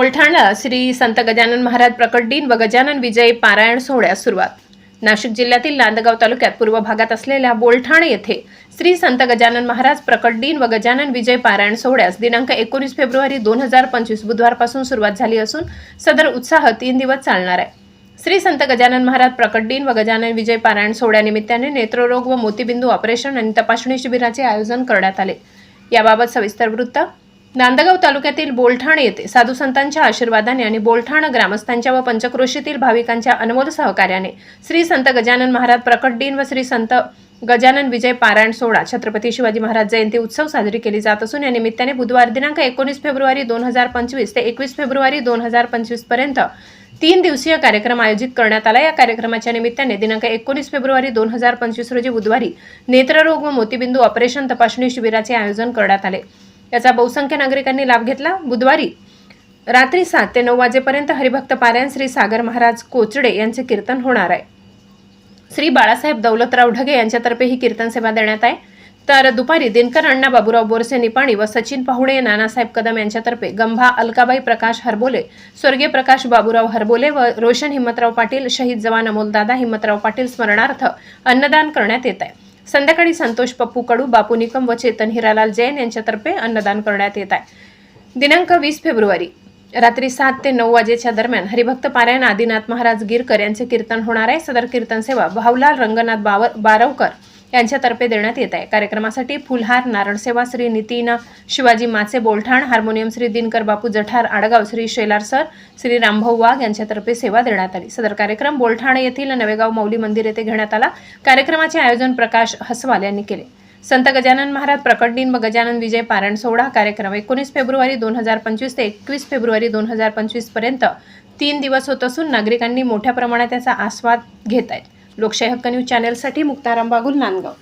बोलठाणा श्री संत गजानन महाराज प्रकट दिन व गजानन विजय पारायण सोहळ्यास सुरुवात. नाशिक जिल्ह्यातील नांदगाव तालुक्यात पूर्व भागात असलेल्या बोलठाण येथे श्री संत गजानन महाराज प्रकट दिन व गजानन विजय पारायण सोहळ्यास दिनांक एकोणीस फेब्रुवारी दोन हजार पंचवीस बुधवारपासून सुरुवात झाली असून सदर उत्साह तीन दिवस चालणार आहे. श्री संत गजानन महाराज प्रकट दिन व गजानन विजय पारायण सोहळ्यानिमित्ताने नेत्ररोग व मोतीबिंदू ऑपरेशन आणि तपासणी शिबिराचे आयोजन करण्यात आले. याबाबत सविस्तर वृत्त नांदगाव तालुक्यातील बोलठाण येथे साधू संतांच्या आशीर्वादाने आणि बोलठाण ग्रामस्थांच्या व पंचक्रोशीतील भाविकांच्या अनमोल सहकार्याने श्री संत गजानन महाराज प्रकट दिन व श्री संत गजानन विजय पारायण सोहळा छत्रपती शिवाजी महाराज जयंती उत्सव साजरी केली जात असून या निमित्ताने बुधवार दिनांक एकोणीस फेब्रुवारी दोन हजार पंचवीस ते एकवीस फेब्रुवारी दोन हजार पंचवीसपर्यंत तीन दिवसीय कार्यक्रम आयोजित करण्यात आला. या कार्यक्रमाच्या निमित्ताने दिनांक एकोणीस फेब्रुवारी दोन हजार पंचवीस रोजी बुधवारी नेत्ररोग व मोतीबिंदू ऑपरेशन तपासणी शिबिराचे आयोजन करण्यात आले. याचा बहुसंख्य नागरिकांनी लाभ घेतला. बुधवारी रात्री सात ते नऊ वाजेपर्यंत हरिभक्त पारायण श्री सागर महाराज कोचडे यांचे कीर्तन होणार आहे. श्री बाळासाहेब दौलतराव ढगे यांच्यातर्फे ही कीर्तन सेवा देण्यात आहे. तर दुपारी दिनकर अण्णा बाबूराव बोरसे निपाणी व सचिन पाहुणे नानासाहेब कदम यांच्यातर्फे गंभा अलकाबाई प्रकाश हरबोले स्वर्गीय प्रकाश बाबूराव हरबोले व रोशन हिम्मतराव पाटील शहीद जवान अमोलदादा हिम्मतराव पाटील स्मरणार्थ अन्नदान करण्यात येत आहे. संध्याकाळी संतोष पप्पू कडू बापू निकम व चेतन हिरालाल जैन यांच्यातर्फे अन्नदान करण्यात येत आहे. दिनांक वीस फेब्रुवारी रात्री सात ते नऊ वाजेच्या दरम्यान हरिभक्त पारायण आदिनाथ महाराज गिरकर यांचे कीर्तन होणार आहे. सदर कीर्तन सेवा भाऊलाल रंगनाथ बावर बारवकर यांच्यातर्फे देण्यात येत आहे. कार्यक्रमासाठी फुलहार नारळ सेवा श्री नितीन शिवाजी माचे बोलठाण हार्मोनियम श्री दिनकर बापू जठार आडगाव श्री शेलार सर श्री रामभाऊ वाघ यांच्यातर्फे सेवा देण्यात आली. सदर कार्यक्रम बोलठाण येथील नवेगाव मौली मंदिर येथे घेण्यात आला. कार्यक्रमाचे आयोजन प्रकाश हसवाल यांनी केले. संत गजानन महाराज प्रकट दिन व गजानन विजय पारायण सोहळा कार्यक्रम एकोणीस फेब्रुवारी दोन हजार पंचवीस ते एकवीस फेब्रुवारी दोन हजार पंचवीसपर्यंत तीन दिवस होत असून नागरिकांनी मोठ्या प्रमाणात याचा आस्वाद घेत आहेत. लोकशाही हक्क न्यूज चॅनेलसाठी मुक्ताराम बागुल नांदगाव.